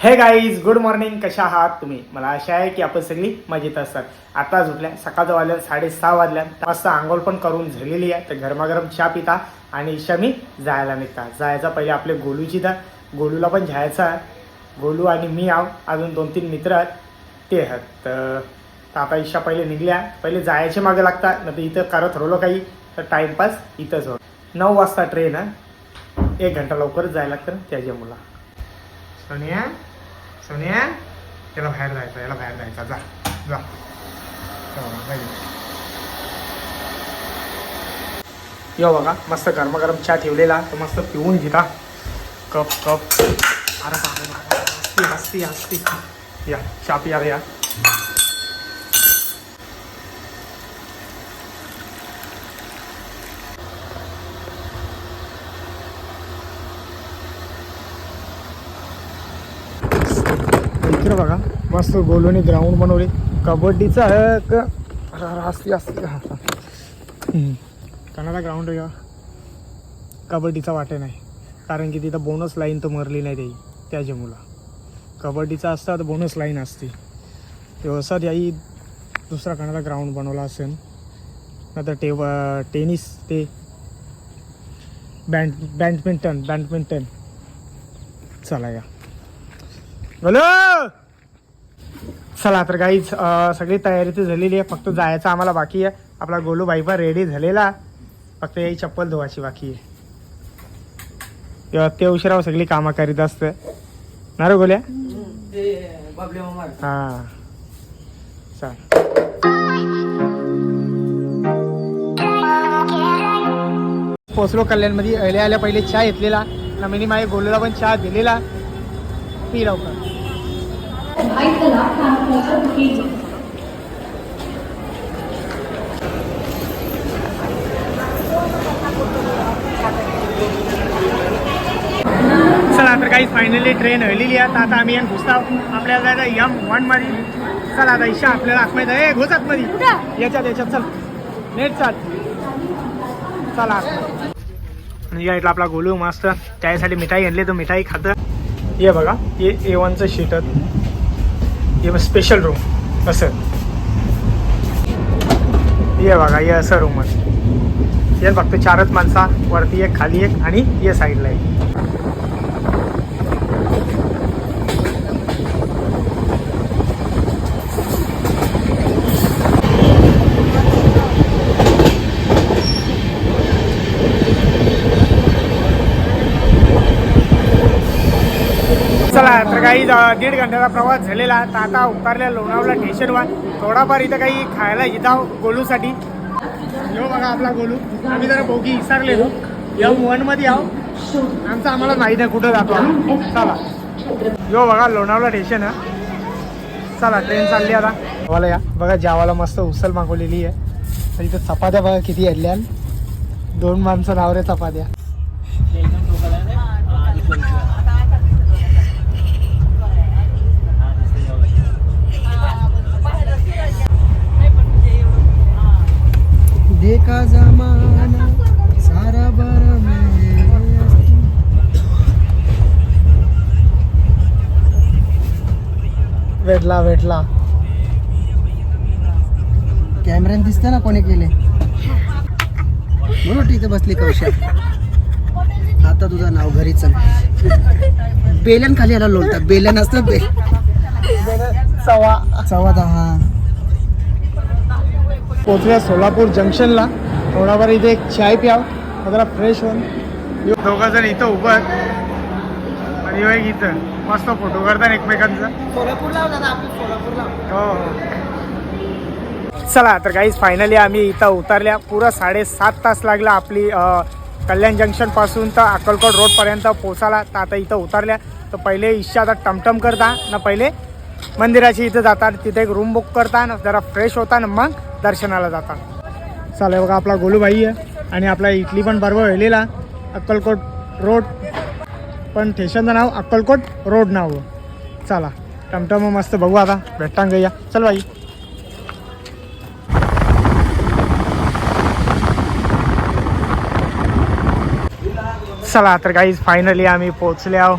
हे guys good morning कशा आहात तुम्ही? मला आशा आहे की आपण सगळी मजेत असतात आता झुटल्या सकाळचं वाजल्या साडेसहा वाजल्या. मस्त आंघोळ पण करून झालेली आहे. तर गरमागरम चहा पिता आणि शमी जायला निघता. जायचा पहिले आपले गोलूची तर गोलूला पण जायचं आहे. गोलू आणि मी आहो. अजून दोन तीन मित्र आहेत. ते आहेत. तर आता इशा पहिले निघल्या. पहिले जायचे मागे लागतात. नाही तर इथं करत राहिलो काही. तर टाईमपास इथंच हो नऊ वाजता ट्रेन आहे. एक घंटा लवकरच जायला लागतं त्याच्या मुला सोनिया? सोनिया त्याला बाहेर जायचं याला बाहेर जायचं जा जा चला, यो बघा मस्त गरम गरम चहा ठेवलेला तर मस्त पिऊन घेता कप कप अरे हस्ती बापरे. हसती या चहा पिया या इकडे बघा. मस्त गोलोनी ग्राउंड बनवले. कबड्डीचा आहे का असती. कणाला ग्राउंड आहे कबड्डीचा वाटे नाही. कारण की तिथं बोनस लाईन तर मरली नाही त्याची. त्याच्या मुला कबड्डीचा असता तर बोनस लाईन असते. व्यवसाय याही दुसरा कणाला ग्राउंड बनवला असेल. नंतर टेब टेनिस ते बॅड बॅडमिंटन बॅडमिंटन चला या. बोलो! चला तर काहीच सगळी तयारी तर झालेली आहे फक्त जायचं आम्हाला बाकी आहे. आपला गोलू भाई रेडी झालेला. फक्त याही चप्पल धुवायची बाकी आहे. तेव्हा ते उशिरा सगळी कामं करीत असते. ना रे गोल्या? हा. चल. पोचलो कल्याणमध्ये. आल्या आल्या पहिले चहा घेतलेला. नमिनी मी माझ्या गोलूला पण चहा दिलेला. पी लवकर. चला तर काही फायनली ट्रेन हळलेली आहे आता आम्ही yan घुसतो आपल्याला जायचं यम वनमध्ये चला आता ईशा आपल्याला आतमध्ये ए घुस आतमध्ये. याच्यात याच्यात. चल. नेट चाल. चला. आणि या इथला आपला गोलू मस्त. त्यासाठी मिठाई आणली. तर मिठाई खातं ये बघा हे ए वनचं शीट हे स्पेशल रूम असं. ये बघा ये असं रूम आहे फक्त चारच माणसा वरती एक खाली एक आणि ये साईडला एक. तर काही दीड घंट्याचा प्रवास झालेला. तर आता उतरल्या लोणावळा स्टेशनवर थोडाफार इथं काही खायला येताव गोलूसाठी. येऊ बघा आपला गोलू. आम्ही जरा बोगी विसरलेलो. यम वनमध्ये आहो. आमचं आम्हाला माहिती आहे कुठं जातो चला. यो बघा लोणावळा स्टेशन आहे चला ट्रेन चालली आता. मला या. बघा जावाला मस्त उसल मागवलेली आहे. तर इथं चपात्या बघा किती हल्ल्या दोन माणसं नाव रे चपात्या. का जमाना? सारा बर भेटला भेटला कॅमेऱ्यान दिसतं ना कोणी केले? म्हणून तिथे बसली कौशल. आता तुझं नाव घरी चल. बेलन खाली याला लोटतात बेलन असतं बे चवा सव्वा दहा. पोचल्या सोलापूर जंक्शनला. थोडाफार इथे एक चाय प्याव जरा फ्रेश होऊन. दोघं जण इथं उभं. आणि एक इथं. मस्त फोटो करतात एकमेकांचा. सोलापूरला सोलापूरला हो हो. चला तर काहीच फायनली आम्ही इथं उतरल्या. पुरा साडेसात तास लागला आपली कल्याण जंक्शनपासून तर अक्कलकोट रोडपर्यंत पोचायला तर आता इथं उतरल्या. तर पहिले इच्छा आता टमटम करता. ना पहिले मंदिराची इथं जातात. तिथे एक रूम बुक करता. ना जरा फ्रेश होता. ना मग दर्शनाला जातात. चालेल बघा आपला गोलूबाई आहे आणि आपला इटली पण बरोबर व्हायलेला अक्कलकोट रोड. पण स्टेशनचं नाव अक्कलकोट रोड नाव. चला टमटम मस्त बघू आता भेटतांग या. चल बाई. चला तर काहीच फायनली आम्ही पोचले आहो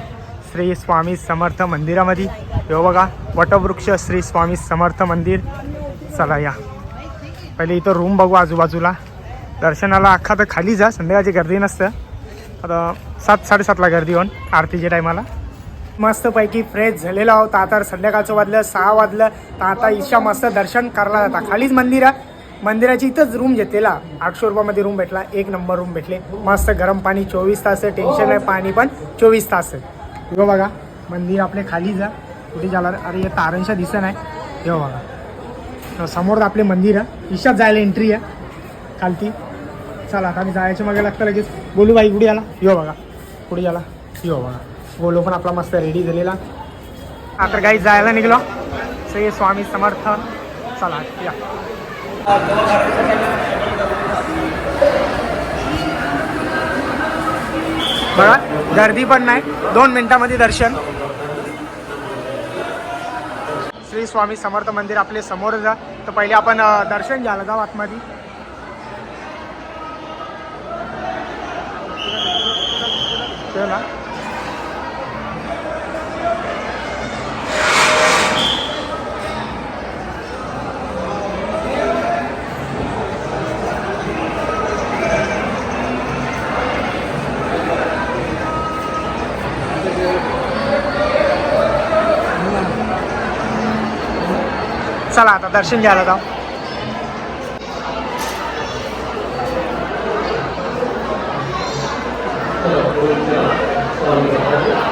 श्री स्वामी समर्थ मंदिरामध्ये. हो बघा वटवृक्ष श्री स्वामी समर्थ मंदिर. चला या. पहिले इथं रूम बघू आजूबाजूला. दर्शनाला अख्खा तर खाली जा संध्याकाळची गर्दी नसतं. आता सात साडेसातला गर्दी होऊन आरतीच्या टायमाला मस्तपैकी फ्रेश झालेला आहोत. आता संध्याकाळचं वाजलं सहा वाजलं. तर आता इच्छा मस्त दर्शन करायला जाता खालीच मंदिर आहे. मंदिराची इथंच रूम घेतलेला. आठशे रुपयामध्ये रूम भेटला. एक नंबर रूम भेटले. मस्त गरम पाणी चोवीस तास टेन्शन नाही पाणी पण चोवीस तास. बघा मंदिर आपले खाली जा. कुठे जाणार? अरे हे तारणशा दिसत नाही. बघा. समोर आपले मंदिर आहे. ईशात जायला एंट्री आहे. खालती. चला आता आम्ही जायच्या मागे लागतं लगेच. बोलू बाई कुठे आला? यो बघा. कुठे आला यो बघा. बोलू पण आपला मस्त रेडी झालेला. आता काही जायला निघलो. सगळे स्वामी समर्थ. चला या. बघा गर्दी पण नाही. दोन मिनिटामध्ये दर्शन. श्री स्वामी समर्थ मंदिर आपले समोर जा. तर पहिले आपण दर्शन घ्यायला जाऊ आतमध्ये. ना चला आता दर्शन घ्यायला जाऊ. येते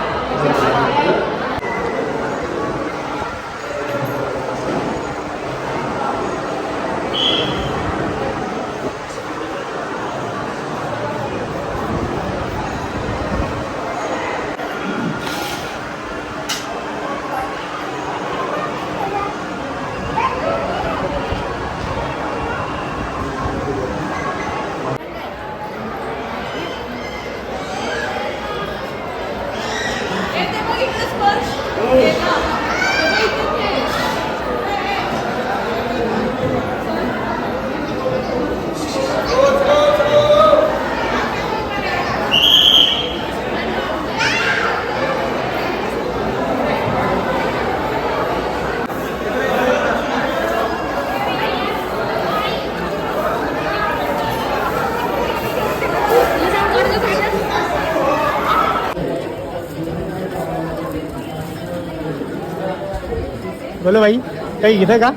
बोलो भाई काही घेतं का?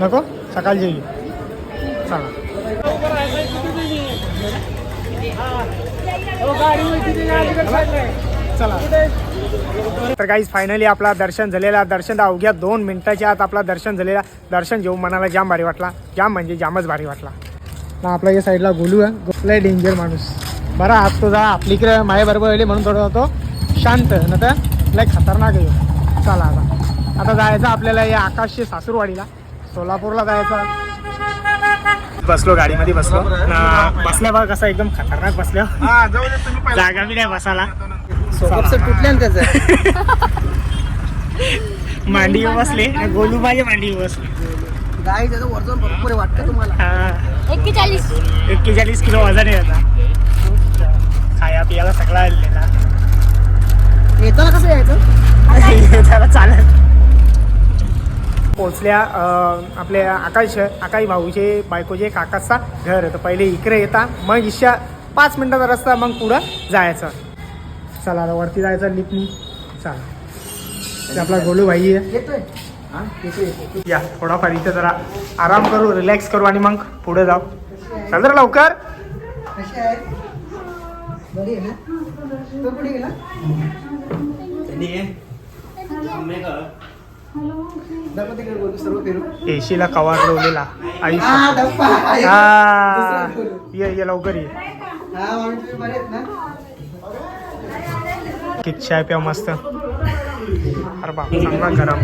नको सकाळची घे चला। चला। तर काहीच फायनली आपला दर्शन झालेला. दर्शन अवघ्या दोन मिनिटाच्या आत आपला दर्शन झालेला. दर्शन घेऊन मनाला जाम भारी वाटला. जाम म्हणजे जामच भारी वाटला. ना आपल्या या साईडला गोलू आहे गोलू डेंजर माणूस. बरा आज तो जा. आपली इकडे माझ्याबरोबर म्हणून थोडं होतो शांत. न तर लय खतरनाक आहे. चला आता. आता जायचं आपल्याला या आकाशचे सासूरवाडीला. सोलापूरला जायचं. बसलो गाडीमध्ये बसलो. ना बसल्या बघा कसं एकदम खतरनाक बसल्या. जागा बी नाही बसायला. तुटल्या ना त्याचं. मांडीवर बसले. आणि गोलू माझ्या मांडीवर बसले. गाई त्याचं वजन भरपूर आहे वाटतं तुम्हाला. एक्केचाळीस. एक्केचाळीस किलो वजन आहे आता. खाया पियाला सगळा आलेला. येताना कसं यायचं? त्याला चालत. पोचल्या अं, आपले आकाश आकाश भाऊचे बायकोचे काकाचा घर. आहे तर पहिले इकडे येता मग इशा पाच मिनिटाचा रस्ता मग पुढं जायचं. चला आता वरती जायचं लिपनी चला. आपला गोलू भाई आहे. येतोय हा येतोय येतोय या थोडाफार इथे जरा आराम करू रिलॅक्स करू आणि मग पुढे जाऊ. चल जरा लवकर. कुठे गेला? एशीला कवार लावलेला आयुष्य. ये ये लवकर ये. चाय प्या मस्त. अरे बाप चांगला गरम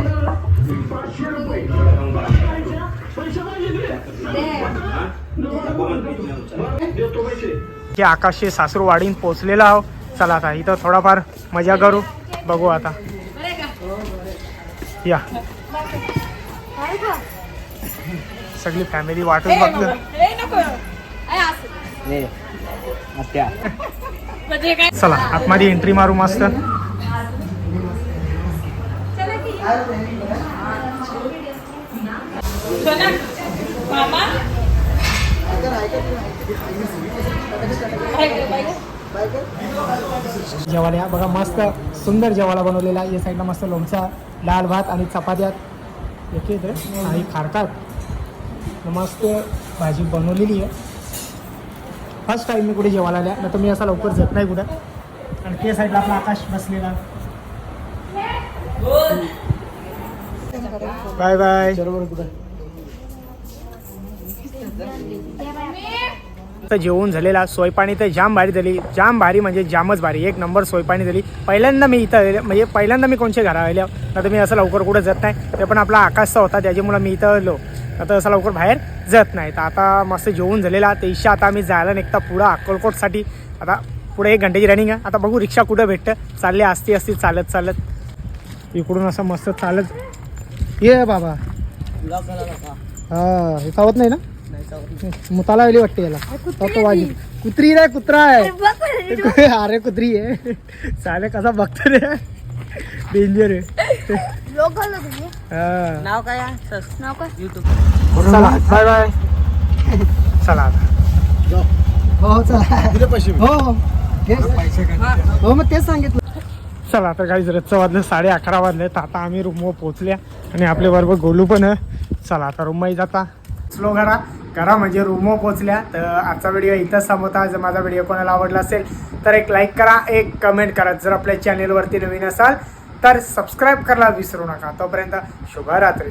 की आकाशचे सासरू वाढीन पोचलेला आहो. चला आता इथं थोडाफार मजा करू. बघू आता. का या. सगळी फॅमिली म्हणजे काय? चला आतमध्ये एंट्री मारू मस्त. मामा. जेवायला या. बघा मस्त सुंदर जेवायला बनवलेला आहे. या साईडला मस्त लोणचा लाल भात आणि चपात्यात एक येत आणि खारकात मस्त भाजी बनवलेली आहे. फर्स्ट टाईम मी कुठे जेवायला आल्या नाही तर मी असा लवकर जात नाही कुठं. आणि त्या साईडला आपला आकाश बसलेला. बाय बाय बरोबर कुठं? तर जेवून झालेला सोयपाणी तर जाम भारी झाली. जाम भारी म्हणजे जामच भारी एक नंबर सोयपाणी झाली. पहिल्यांदा मी इथं आलेलो म्हणजे पहिल्यांदा मी कोणच्या घरा आल्या नाही तर मी असं लवकर कुठं जात नाही. ते पण आपला आकाशचा होता त्याच्यामुळं मी इथं आलो. आता असं लवकर बाहेर जात नाही. तर आता मस्त जेवून झालेला. ते इच्छा आता आम्ही जायला निघता पुढं अक्कलकोटसाठी. आता पुढे एक घंट्याची रनिंग आहे. आता बघू रिक्षा कुठं भेटतं. चालले असती असती चालत चालत. इकडून असं मस्त चालत. ये बाबा. हा हे चावत नाही ना? मुताला वेली वाटते याला. तो. वाजी कुत्री रे कुत्रा आहे. अरे कुत्री आहे. चाले कसा बघतो रे. डेंजर आहे. हा. नाव काय नाव काय? चला. बाय बाय चला आता. हो चला. हो हो. हो. मग तेच सांगितलं. चला आता काही जरचं वाजलं. साडे अकरा वाजले तर आता आम्ही रूमवर पोहोचल्या. आणि आपल्या बरोबर गोलू पण आहे. चला आता रूममध्ये जाता. स्लो करा. घरा म्हणजे रूमो पोचल्या. तर आजचा व्हिडिओ इथंच संपवता जर माझा व्हिडिओ कोणाला आवडला असेल तर एक लाईक करा एक कमेंट करा. जर आपल्या चॅनेलवरती नवीन असाल तर सबस्क्राईब करायला विसरू नका. तोपर्यंत शुभरात्री.